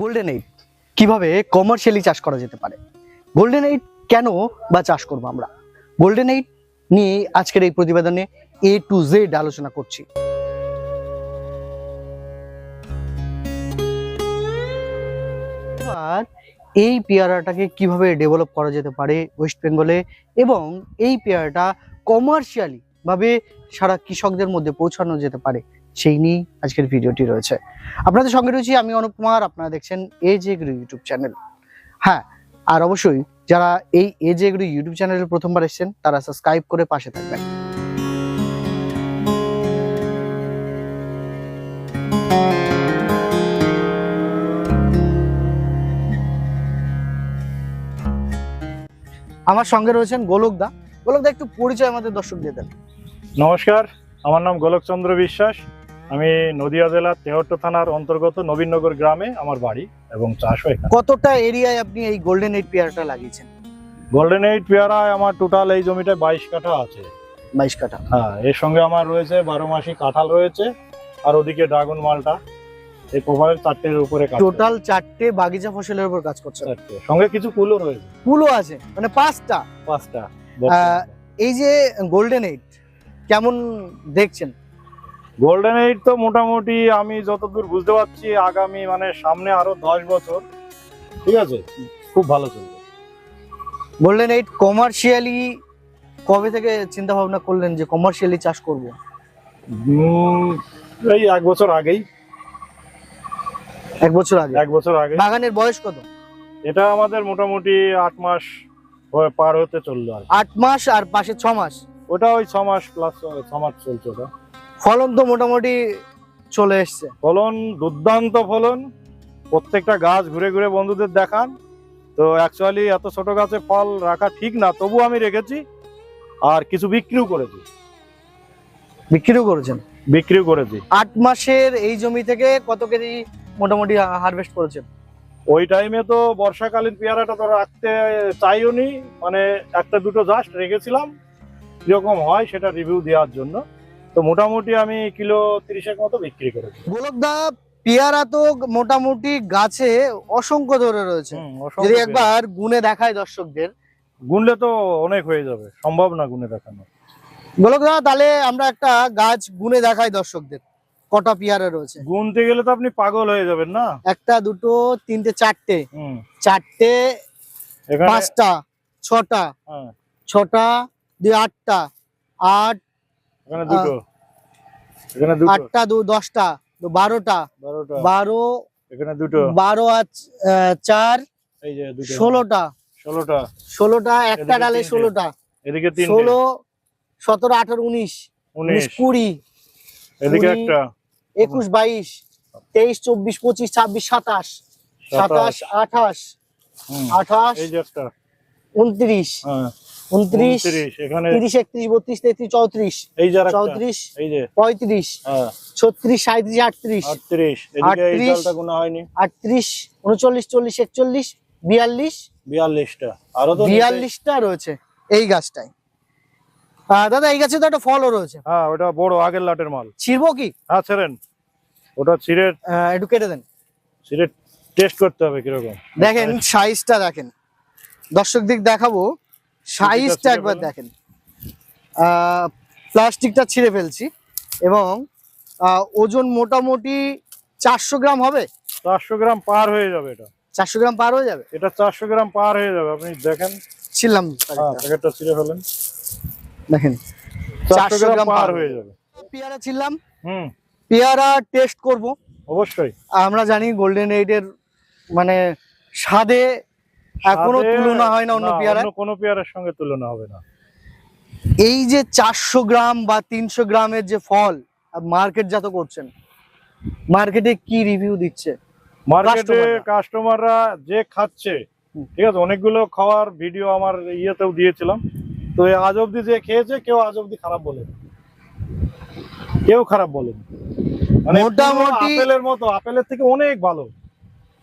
Golden eight কীভাবে commercially চাষ করা যেতে পারে? গোল্ডেন এইট কেন বা চাষ করব আমরা? গোল্ডেন এইট নিয়ে আজকের এই প্রতিবেদনে এ টু জেড আলোচনা করছি। এবার এই পেয়ারাটাকে কীভাবে ডেভেলপ করা যেতে পারে ওয়েস্ট বেঙ্গলে এবং এই পেয়ারাটা কমার্শিয়ালি ভাবে সারা কৃষকদের মধ্যে পৌঁছানো যেতে পারে, সেই নিয়েই আজকের ভিডিওটি রয়েছে। আপনাদের সঙ্গে রয়েছি আমি অনুপ কুমার, আপনারা দেখছেন এজ এগ্রো ইউটিউব চ্যানেল হ্যাঁ আর অবশ্যই যারা এই এজ এগ্রো ইউটিউব চ্যানেলে প্রথমবার এসেছেন, তারা সাবস্ক্রাইব করে পাশে থাকবেন। আমার সঙ্গে রয়েছেন গোলকদা গোলকদা একটু পরিচয় আমাদের দর্শক দিয়ে দেন। নমস্কার আমার নাম গোলকচন্দ্র বিশ্বাস। আমি নদিয়া জেলার তেহট্ট থানার অন্তর্গত নবীনগর গ্রামে আমার বাড়ি এবং চাষ হয় কতটা এরিয়ায় আপনি এই গোল্ডেন এইট পেয়ারটা লাগিয়েছেন? গোল্ডেন এইট পেয়ারায় আমার টোটাল এই জমিটায় বাইশ কাঠা আছে। বাইশ কাঠা। হ্যাঁ এর সঙ্গে আমার রয়েছে বারো মাসি কাঁঠাল রয়েছে আর ওদিকে ড্রাগন মালটা। এই কভারের চারটের উপরে কাজ টোটাল চারটে বাগিচা ফসলের উপর কাজ করছে। সঙ্গে কিছু কুলও রয়েছে। কুলো আছে মানে পাঁচটা? পাঁচটা। এই যে গোল্ডেন এইট কেমন দেখছেন? গোল্ডেন এইট তো মোটামুটি আমি যতদূর বুঝতে পারছি আগামী মানে সামনে আরও দশ বছর ঠিক আছে? খুব ভালো চলবে। গোল্ডেন এইট কমার্শিয়ালি কবে থেকে চিন্তা ভাবনা করলেন যে কমার্শিয়ালি চাষ করব? এই এক বছর আগেই। এক বছর আগে? এক বছর আগে। বাগানের বয়স কত? এটা আমাদের মোটামুটি আট মাস পার হতে চলল আর আট মাস আর পাশে ছ মাস? ওটা ওই ছ মাস প্লাস ছ মাস চলছে ওটা। ফলন তো মোটামুটি চলে এসছে। ফলন দুর্দান্ত ফলন। প্রত্যেকটা গাছ ঘুরে ঘুরে বন্ধুদের দেখান। তো অ্যাকচুয়ালি এত ছোট গাছে ফল রাখা ঠিক না তবু আমি রেখেছি আর কিছু বিক্রিও করেছি। বিক্রিও করেছেন? বিক্রিও করেছি। আট মাসের এই জমি থেকে কত কেজি মোটামুটি হারভেস্ট করেছেন? ওই টাইমে তো বর্ষাকালীন পেয়ারাটা তো রাখতে চাইও নি। মানে একটা দুটো জাস্ট রেখেছিলাম। কীরকম হয় সেটা রিভিউ দেওয়ার জন্য। তো মোটামুটি আমি কিলো তিরিশের মতো বিক্রি করেছি। গোলকদা পেয়ারা তো মোটামুটি গাছে অসংখ্য ধরে রয়েছে। যদি একবার গুনে দেখায় দর্শকদের। গুনলে তো অনেক হয়ে যাবে। সম্ভব না গুনে দেখানো। গোলকদা তাহলে আমরা একটা গাছ গুনে দেখাই দর্শকদের। কটা পেয়ারা রয়েছে? গুনতে গেলে তো আপনি পাগল হয়ে যাবেন না? একটা দুটো তিনটে চারটে। চারটে পাঁচটা ছটা। হ্যাঁ, ছটা দিয়ে আটটা। আট দুটো। আটটা দু দশটা বারোটা। বারো এখানে দুটো। বারো আর চার ষোলোটা। ষোলোটা। ষোলোটা একটা ডালে ষোলোটা। এদিকে ষোলো সতেরো আঠারো উনিশ। উনিশ। উনিশ কুড়ি। এদিকে একটা। একুশ বাইশ তেইশ চব্বিশ পঁচিশ ছাব্বিশ সাতাশ সাতাশ। আঠাশ আঠাশ উনত্রিশ হ্যাঁ। উনত্রিশ উনত্রিশ, তিরিশ একত্রিশ বত্রিশ তেত্রিশ চৌত্রিশ চৌত্রিশ পঁয়ত্রিশ হ্যাঁ। ছত্রিশ সাঁত্রিশ আটত্রিশ আটত্রিশ। উনচল্লিশ চল্লিশ একচল্লিশ বিয়াল্লিশ বিয়াল্লিশটা। আরও বিয়াল্লিশটা রয়েছে এই গাছটায়। আহ, দাদা এই গাছে তো একটা ফলও রয়েছে। হ্যাঁ ওটা বড় আগের লাটের মাল। ছিড়বো কি? হ্যাঁ ছেড়েন। ওটা ছিঁড়ে একটু কেটে দেন। ছিঁড়ে টেস্ট করতে হবে কীরকম। দেখেন সাইজটা দেখেন। দর্শক দিক দেখাবো। সাইজটা একবার দেখেন। প্লাস্টিকটা ছিঁড়ে ফেলছি। এবং ওজন মোটামুটি চারশো গ্রাম হবে? চারশো গ্রাম পার হয়ে যাবে এটা। চারশো গ্রাম পার হয়ে যাবে? এটা চারশো গ্রাম পার হয়ে যাবে। আপনি দেখেন। ছিলাম হ্যাঁ প্যাকেটটা ছিঁড়ে ফেলেন। দেখেন চারশো গ্রাম গ্রাম পার পার। হয়ে যাবে। পেয়ারা ছিলাম। হুম। পেয়ারা টেস্ট করব। অবশ্যই। আমরা জানি গোল্ডেন এইডের মানে স্বাদে এখনও তুলনা হয় না অন্য পেয়ারা অন্য কোনো পেয়ারার সঙ্গে তুলনা হবে না। এই যে চারশো গ্রাম বা তিনশো গ্রামের যে ফল মার্কেট জাত করছেন মার্কেটে কি রিভিউ দিচ্ছে? মার্কেটে। কাস্টমাররা যে খাচ্ছে ঠিক আছে অনেকগুলো খাওয়ার ভিডিও আমার ইয়েতেও দিয়েছিলাম। তো আজ অব্দি যে খেয়েছে কেউ আজ অব্দি খারাপ বলে কেউ খারাপ বলেনি মানে মোটামুটি- আপেলের মতো আপেলের থেকে অনেক ভালো।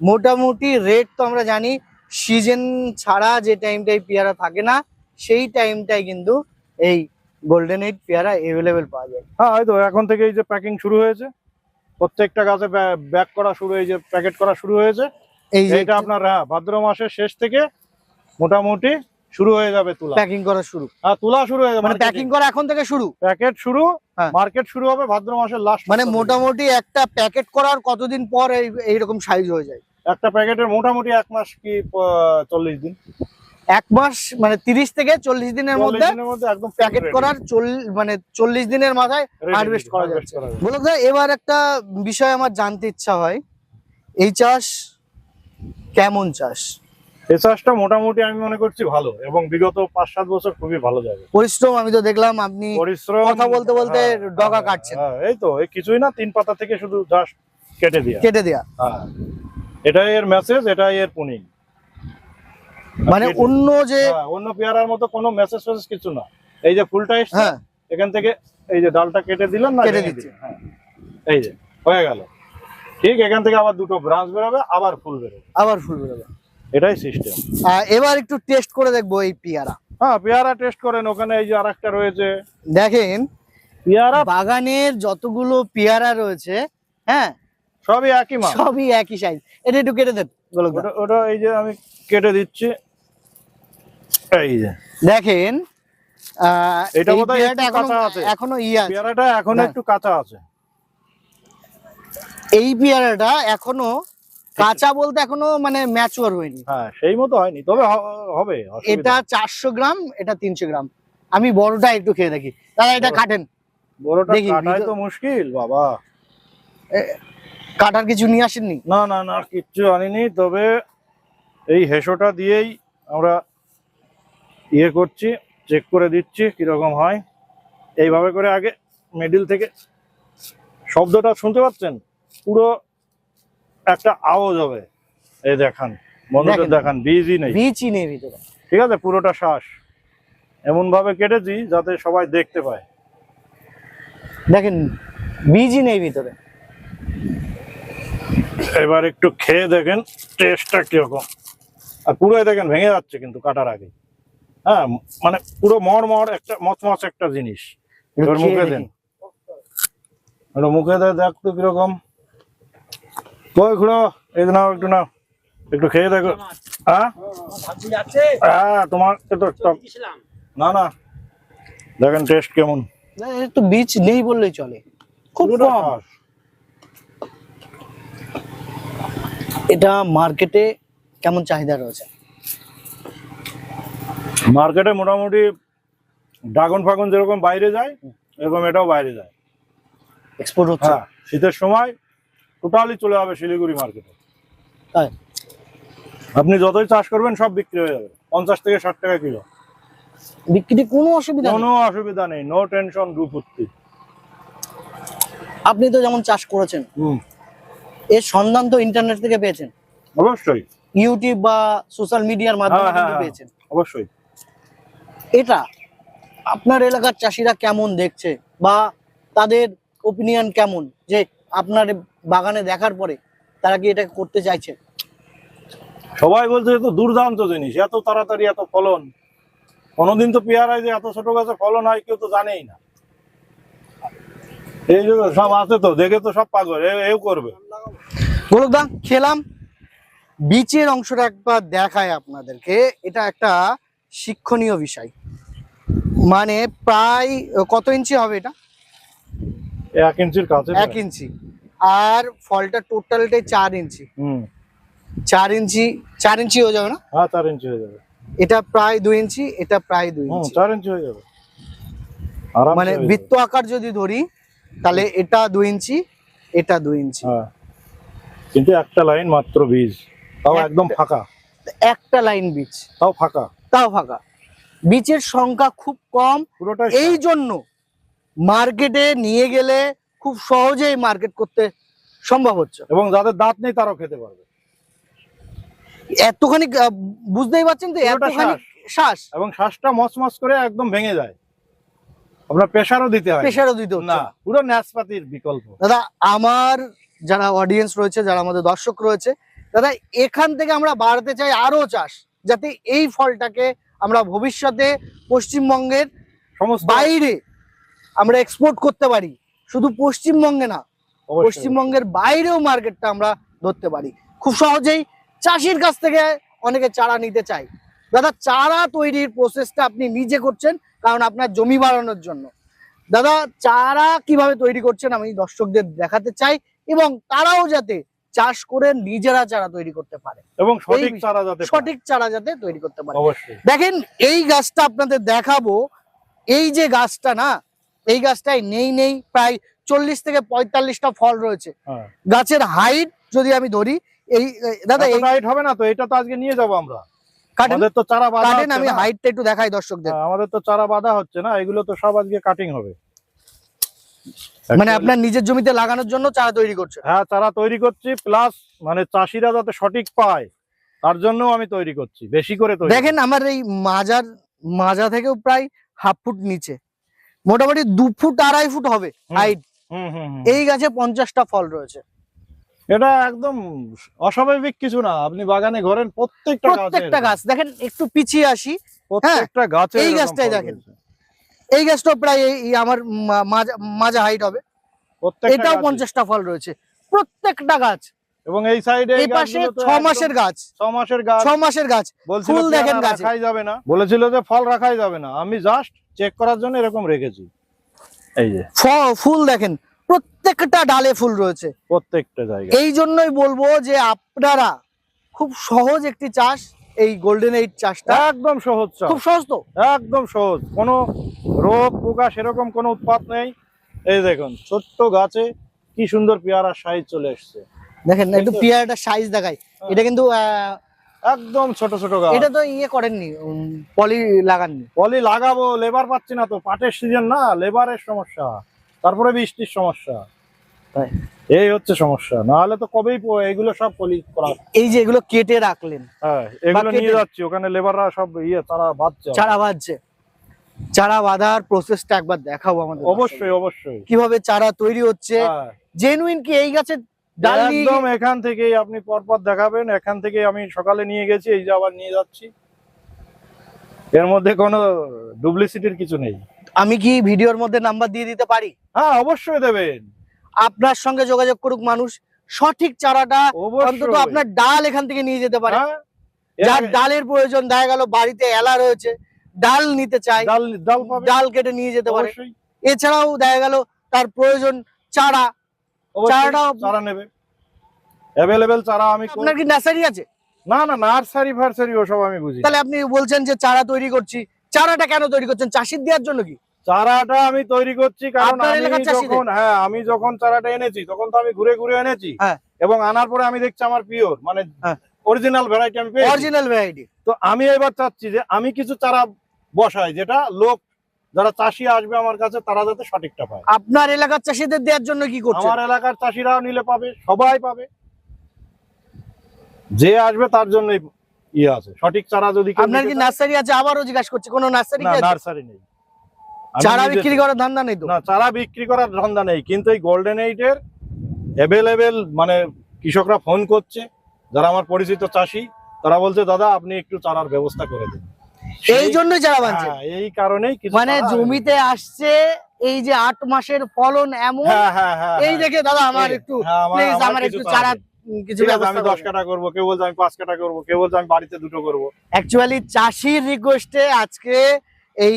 মোটামুটি রেট তো আমরা জানি সিজন ছাড়া যে টাইমটাই পেয়ারা থাকে না সেই টাইমটাই কিন্তু এই গোল্ডেন এইট পেয়ারা এভেলেবেল পাওয়া যায়। হ্যাঁ হয়তো এখন থেকে এই যে প্যাকিং শুরু হয়েছে প্রত্যেকটা গাছে ব্যাক করা শুরু এই যে প্যাকেট করা শুরু হয়েছে। এইটা আপনার হ্যাঁ ভাদ্র মাসের শেষ থেকে মোটামুটি শুরু হয়ে যাবে তুলা। প্যাকিং করা শুরু। হ্যাঁ তুলা শুরু হয়ে যাবে। মানে প্যাকিং করা এখন থেকে শুরু? প্যাকেট শুরু হ্যাঁ। মার্কেট শুরু হবে ভাদ্র মাসের লাস্ট মানে মোটামুটি একটা প্যাকেট করার কতদিন পর এই এইরকম সাইজ হয়ে যায়? একটা প্যাকেটের মোটামুটি এক মাস কি চল্লিশ দিন। এক মাস মানে তিরিশ থেকে চল্লিশ দিনের মধ্যে একদম প্যাকেট করার মানে চল্লিশ দিনের মাথায় harvest করা যাচ্ছে। বলো এবার একটা বিষয় আমার জানতে ইচ্ছা হয়। এই চাষ কেমন চাষ? এই চাষটা মোটামুটি আমি মনে করছি ভালো এবং বিগত পাঁচ সাত বছর খুবই ভালো যাবে পরিশ্রম আমি তো দেখলাম আপনি পরিশ্রম কথা বলতে বলতে হ্যাঁ, ডগা হ্যাঁ, কাটছেন। হ্যাঁ, এই তো এই কিছুই না তিন পাতা থেকে শুধু জাস্ট কেটে দিয়া। কেটে দেয়া। এটাই এর মেসেজ এটাই এর পুনিং মানে অন্য যে অন্য পেয়ারার মতো কোনো মেসেজ ফেসেজ কিছু না। এই যে ফুলটা এসছে হ্যাঁ। এখান থেকে এই যে ডালটা কেটে দিলেন না কেটে দিচ্ছি। হ্যাঁ এই যে হয়ে গেল। ঠিক এখান থেকে আবার দুটো ব্রাঞ্চ বেরোবে আবার ফুল বেরোবে। আবার ফুল বেরোবে। এটাই সিস্টেম এবার একটু টেস্ট করে দেখব এই পেয়ারা। হ্যাঁ পেয়ারা টেস্ট করেন ওখানে এই যে আরেকটা রয়েছে। দেখেন পেয়ারা? বাগানের যতগুলো পেয়ারা রয়েছে হ্যাঁ সবই একই মাল সবই একই সাইজ এটা একটু কেটে দেন ওটা এই যে আমি কেটে দিচ্ছি। এই যে। দেখেন এটা বোধহয় এখনও কাঁচা আছে। এখনও ইয়ে পেয়ারাটা এখন হ্যাঁ। একটু কাঁচা আছে। এই পেয়ারাটা এখনও কাঁচা বলতে এখনও মানে ম্যাচুয়ার হয়নি। হ্যাঁ সেই মতো হয়নি তবে হবে এটা চারশো গ্রাম এটা তিনশো গ্রাম। আমি বড়টা একটু খেয়ে দেখি। দাদা এটা কাটেন। বড়টা দেখি, কাটাই তো মুশকিল বাবা। কাটার কিছু নিয়ে আসেননি? না না না কিচ্ছু আনিনি তবে এই হেসোটা দিয়েই আমরা ইয়ে করছি চেক করে দিচ্ছি কীরকম হয়। এইভাবে করে আগে মিডিল থেকে শব্দটা শুনতে পাচ্ছেন? পুরো একটা আওয়াজ হবে। এই দেখান বন্ধুদের দেখেন। বীজই নেই। বীজই নেই ভিতরে। ঠিক আছে পুরোটা শ্বাস। এমন ভাবে কেটেছি যাতে সবাই দেখতে পায়। দেখেন বীজই নেই ভিতরে। এবার একটু খেয়ে দেখেন টেস্টটা কীরকম। আর পুরোই দেখেন ভেঙে যাচ্ছে কিন্তু কাটার আগে। হ্যাঁ মানে পুরো মর মর একটা মচমচ একটা জিনিস। এবার মুখে দেন। মুখে দেয় দেখ তো কীরকম। কই খুড়ো এই নাও একটু নাও। একটু খেয়ে দেখো। হ্যাঁ তোমার তো টক। না না। দেখেন টেস্ট কেমন। না, তো বীজ নেই বললেই চলে। খুব কম। এটা মার্কেটে কেমন চাহিদা রয়েছে? মার্কেটে মোটামুটি ড্রাগন ফাগন যেরকম বাইরে যায় এরকম এটাও বাইরে যায়। এক্সপোর্ট হচ্ছে? হ্যাঁ শীতের সময় টোটালি চলে যাবে শিলিগুড়ি মার্কেটে তাই? আপনি যতই চাষ করবেন সব বিক্রি হয়ে যাবে। পঞ্চাশ থেকে ষাট টাকা কিলো। বিক্রি কোনো অসুবিধা কোনো অসুবিধা নেই। নো টেনশন রূপত্তি আপনি তো যেমন চাষ করেছেন হুম। এর সন্ধান তো ইন্টারনেট থেকে পেয়েছেন। অবশ্যই। ইউটিউব বা সোশ্যাল মিডিয়ার মাধ্যমে হ্যাঁ, হ্যাঁ, হ্যাঁ। পেয়েছেন। অবশ্যই। এটা আপনার এলাকার চাষিরা কেমন দেখছে? বা তাদের ওপিনিয়ন কেমন? যে আপনার বাগানে দেখার পরে তারা কি এটা করতে চাইছে? সবাই বলছে এ তো দুর্দান্ত জিনিস এত তাড়াতাড়ি এত ফলন। কোনোদিন তো পেয়ারায় যে এত ছোট গাছে ফলন হয় কেউ তো জানেই না। এই যে সব আছে তো দেখে তো সব পাগল এও করবে। গোলকদা খেলাম। বিচের অংশটা একবার দেখায় আপনাদেরকে। এটা একটা শিক্ষণীয় বিষয়। মানে প্রায় কত ইঞ্চি হবে এটা? এক ইঞ্চির কাছে। এক ইঞ্চি। আর ফলটা টোটালটাই চার ইঞ্চি। হুম। চার ইঞ্চি চার ইঞ্চি হয়ে যাবে না? হ্যাঁ চার ইঞ্চি হয়ে যাবে। এটা প্রায় দুই ইঞ্চি এটা প্রায় দুই ইঞ্চি। চার ইঞ্চি হয়ে যাবে। মানে বৃত্ত আকার যদি ধরি তাহলে এটা দুই ইঞ্চি এটা দুই ইঞ্চি। হ্যাঁ। কিন্তু একটা লাইন মাত্র বীজ। তাও একদম ফাঁকা। একটা লাইন বীজ। তাও ফাঁকা। তাও ফাঁকা। বীজের সংখ্যা খুব কম। এই জন্য মার্কেটে নিয়ে গেলে খুব সহজেই মার্কেট করতে সম্ভব হচ্ছে। এবং যাদের দাঁত নেই তারাও খেতে পারবে। এতখানি বুঝতেই পারছেন তো? এতখানি শ্বাস। এবং শ্বাসটা মচমচ করে একদম ভেঙে যায়। আপনার প্রেশারও দিতে হয় প্রেশারও দিতে না না। পুরো ন্যাসপাতির বিকল্প। দাদা আমার যারা অডিয়েন্স রয়েছে যারা আমাদের দর্শক রয়েছে দাদা এখান থেকে আমরা বাড়াতে চাই আরও চাষ যাতে এই ফলটাকে আমরা ভবিষ্যতে পশ্চিমবঙ্গের সমস্ত বাইরে আমরা এক্সপোর্ট করতে পারি। শুধু পশ্চিমবঙ্গে না পশ্চিমবঙ্গের বাইরেও মার্কেটটা আমরা ধরতে পারি। খুব সহজেই চাষির কাছ থেকে অনেকে চারা নিতে চাই দাদা চারা তৈরির প্রসেসটা আপনি নিজে করছেন কারণ আপনার জমি বাড়ানোর জন্য। দাদা চারা কীভাবে তৈরি করছেন আমি দর্শকদের দেখাতে চাই এবং তারাও যাতে চাষ করে নিজেরা চারা তৈরি করতে পারে। এবং সঠিক চারা যাতে সঠিক চারা যাতে তৈরি করতে পারে। দেখেন এই গাছটা আপনাদের দেখাবো। এই যে গাছটা না এই গাছটাই নেই নেই প্রায় চল্লিশ থেকে পঁয়তাল্লিশটা ফল রয়েছে। হ্যাঁ। গাছের হাইট যদি আমি ধরি এই দাদা এই টাইট হবে না তো এটা তো আজকে নিয়ে যাব আমরা। কাটেন আমাদের তো চারা বাঁধা কাটেন আমি হাইটটা একটু দেখাই দর্শকদের। হ্যাঁ, আমাদের তো চারা বাঁধা হচ্ছে না এগুলো তো সব আজকে কাটিং হবে। মানে আপনার নিজের জমিতে লাগানোর জন্য চারা তৈরি করছে? হ্যাঁ চারা তৈরি করছি প্লাস মানে চাষিরা যাতে সঠিক পায় তার জন্য আমি তৈরি করছি বেশি করে দেখেন আমার এই মাজার মাজা থেকেও প্রায় হাফ ফুট নিচে। মোটামুটি দু ফুট আড়াই ফুট হবে হাইট। এই গাছে পঞ্চাশটা ফল রয়েছে। এটা একদম অস্বাভাবিক কিছু না। আপনি বাগানে ঘরেন প্রত্যেকটা প্রত্যেকটা গাছ। দেখেন একটু পিছিয়ে আসি প্রত্যেকটা গাছে এই গাছটাই দেখেন। এই গাছটা প্রায় এই আমার মা- মাজা- মাজা হাইট হবে। এটাও পঞ্চাশটা ফল রয়েছে। প্রত্যেকটা গাছ। এবং এই সাইডে এই পাশে ছ মাসের গাছ। ছ মাসের গাছ। ছ মাসের গাছ। ফুল দেখেন গাছে। রাখাই যাবে না। বলেছিল যে ফল রাখাই যাবে না। আমি জাস্ট চেক করার জন্য এরকম রেখেছি। এই যে। ফ- ফুল দেখেন প্রত্যেকটা ডালে ফুল রয়েছে। প্রত্যেকটা জায়গায়। এই জন্যই বলব যে আপনারা খুব সহজ একটি চাষ এই গোল্ডেন এইট চাষটা। একদম সহজ খুব সহজ তো? একদম সহজ। কোনো রোগ পোকা সেরকম কোনো উৎপাত নেই। এই দেখুন ছোট্ট গাছে কি সুন্দর পেয়ারার সাইজ চলে এসছে। দেখেন একটু। পেয়ারাটার সাইজ দেখাই। এটা কিন্তু আহ, একদম ছোট ছোট গাছ। এটা তো ইয়ে করেননি পলি লাগাননি? পলি লাগাবো লেবার পাচ্ছি না তো পাটের সিজন না লেবারের সমস্যা। তারপরে বৃষ্টির সমস্যা। এই হচ্ছে সমস্যা না হলে তো কবেই এগুলো সব পলি করা। এই যে এগুলো কেটে রাখলেন হ্যাঁ এগুলো নিয়ে যাচ্ছি ওখানে লেবাররা সব ইয়ে তারা বাঁধছে চারা বাঁধছে। চারা বাঁধার প্রসেসটা একবার দেখাবো আমাদের অবশ্যই অবশ্যই। কীভাবে চারা তৈরি হচ্ছে। হ্যাঁ, জেনুইন কি এই গাছের একদম এখান থেকেই আপনি পরপর দেখাবেন। এখান থেকে আমি সকালে নিয়ে গেছি এই যে আবার নিয়ে যাচ্ছি। এর মধ্যে কোনো ডুপ্লিসিটির কিছু নেই। আমি কি ভিডিওর মধ্যে নাম্বার দিয়ে দিতে পারি? হ্যাঁ অবশ্যই দেবেন। আপনার সঙ্গে যোগাযোগ করুক মানুষ। সঠিক চারাটা অন্তত আপনার ডাল এখান থেকে নিয়ে যেতে পারে। হ্যাঁ, যার ডালের প্রয়োজন দেখা গেল বাড়িতে এলা রয়েছে ডাল নিতে চাই ডাল ডাল কেটে নিয়ে যেতে পারে। এছাড়াও দেখা গেল তার প্রয়োজন চারা চারাটা- চারা নেবে। অ্যাভেলেবেল চারা আমি আপনার কি নার্সারি আছে? না না নার্সারি ফার্সারি ওসব আমি বুঝি তাহলে আপনি বলছেন যে চারা তৈরি করছি। চারাটা কেন তৈরি করছেন? চাষির দেওয়ার জন্য কি? চারাটা আমি তৈরি করছি কারণ আমি যখন হ্যাঁ আমি যখন চারাটা এনেছি তখন তো আমি ঘুরে ঘুরে এনেছি। হ্যাঁ। এবং আনার পরে আমি দেখছি আমার পিওর মানে। অরিজিনাল ভ্যারাইটি আমি অরিজিনাল ভ্যারাইটি তো আমি এবার চাচ্ছি যে আমি কিছু চারা বসাই যেটা লোক যারা চাষি আসবে আমার কাছে তারা যাতে সঠিকটা পায়। আপনার এলাকার চাষিদের দেওয়ার জন্য কি করছে আমার এলাকার চাষিরাও নিলে পাবে সবাই পাবে। যে আসবে তার জন্যই ইয়ে আছে। সঠিক চারা যদি আপনার কি নার্সারি আছে? আবারও জিজ্ঞাসা করছি কোনো নার্সারি নার্সারি নেই। চারা বিক্রি করার ধান্দা নেই তো? না চারা বিক্রি করার ধান্দা নেই কিন্তু এই গোল্ডেন এইটের অ্যাভেলেবেল মানে কৃষকরা ফোন করছে। যারা আমার পরিচিত চাষি তারা বলছে দাদা আপনি একটু চারার ব্যবস্থা করে দিন। এই জন্যই চারা বানছে হ্যাঁ, এই কারণেই মানে জমিতে আসছে এই যে আট মাসের ফলন এমন হ্যাঁ হ্যাঁ এই। দেখে দাদা আমার একটু আমার- প্লিজ আমার আমার একটু চারা কিছু ঠিক আছে, ব্যবস্থা আমি দশ কাটা করব কেউ বলছে আমি পাঁচ কাটা করব কেউ বলছে আমি বাড়িতে দুটো করব। অ্যাকচুয়ালি চাষির রিকোয়েস্টে আজকে এই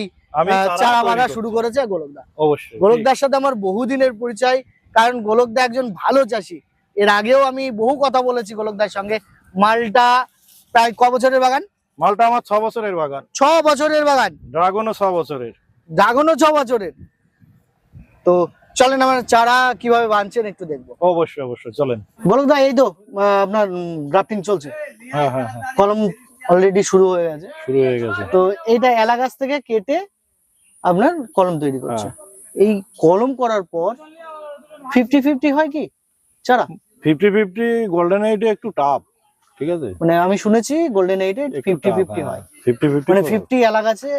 চারা বাঁধা শুরু করেছে গোলকদা। অবশ্যই গোলকদার সাথে আমার বহুদিনের পরিচয় কারণ গোলকদা একজন ভালো চাষি। এর আগেও আমি বহু কথা বলেছি গোলকদার সঙ্গে। মালটা প্রায় ক বছরের বাগান। মালটা আমার ছ বছরের বাগান। ছ বছরের বাগান? ড্রাগনও ছ বছরের। ড্রাগনও ছ বছরের? তো চলেন আমার চারা কীভাবে বানছেন একটু দেখব। অবশ্যই অবশ্যই চলেন। গোলকদা এই তো আপনার গ্রাফটিং চলছে। হ্যাঁ হ্যাঁ হ্যাঁ। কলম অলরেডি শুরু হয়ে গেছে। শুরু হয়ে গেছে। তো এটা এলা গাছ থেকে কেটে আপনার কলম তৈরি করছে। হ্যাঁ। এই কলম করার পর ফিফটি ফিফটি হয় কি? চারা? ফিফটি ফিফটি গোল্ডেন এইটে একটু টাফ ঠিক আছে? মানে আমি শুনেছি গোল্ডেন এইটে ফিফটি ফিফটি হয় ফিফটি ফিফটি মানে ফিফটি এলা গাছে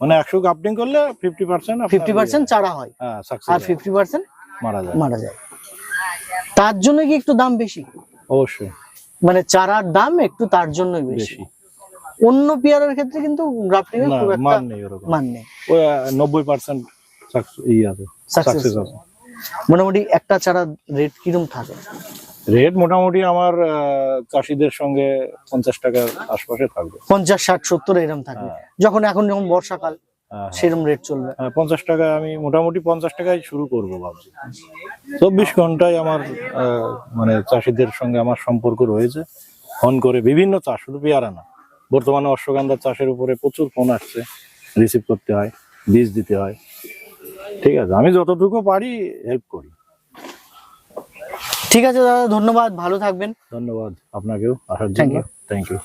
মানে একশো কাপটিং করলে ফিফটি পার্সেন্ট ফিফটি পার্সেন্ট চারা হয়। হ্যাঁ আর সাকসেস ফিফটি পার্সেন্ট মারা যায়। মারা যায়। তার জন্য কি একটু দাম বেশি? অবশ্যই। মানে চারার দাম একটু তার জন্যই বেশি। অন্য পেয়ারার ক্ষেত্রে কিন্তু গ্রাফটিং এর খুব একটা মান নেই ওরকম। মান নেই। ওই নব্বই পার্সেন্ট ই আছে। সাকসেস সাকসেস আছে মোটামুটি একটা চারা রেট কিরম থাকে? রেট মোটামুটি আমার চাষিদের সঙ্গে পঞ্চাশ টাকার আশপাশে থাকবে। পঞ্চাশ ষাট সত্তর এরকম থাকে হ্যাঁ, যখন এখন যখন বর্ষাকাল হ্যাঁ, সেরকম রেট চলবে। হ্যাঁ, পঞ্চাশ টাকা আমি মোটামুটি পঞ্চাশ টাকায় শুরু করব ভাবছি। চব্বিশ ঘন্টায় আমার মানে চাষিদের সঙ্গে আমার সম্পর্ক রয়েছে। ফোন করে বিভিন্ন চাষ শুধু পেয়ারা না বর্তমানে অশ্বগন্ধার চাষের উপরে প্রচুর ফোন আসছে। রিসিভ করতে হয় বীজ দিতে হয়। ঠিক আছে আমি যতটুকু পারি হেল্প করি। ঠিক আছে দাদা ধন্যবাদ ভালো থাকবেন। ধন্যবাদ আপনাকেও আসার জন্য। Thank you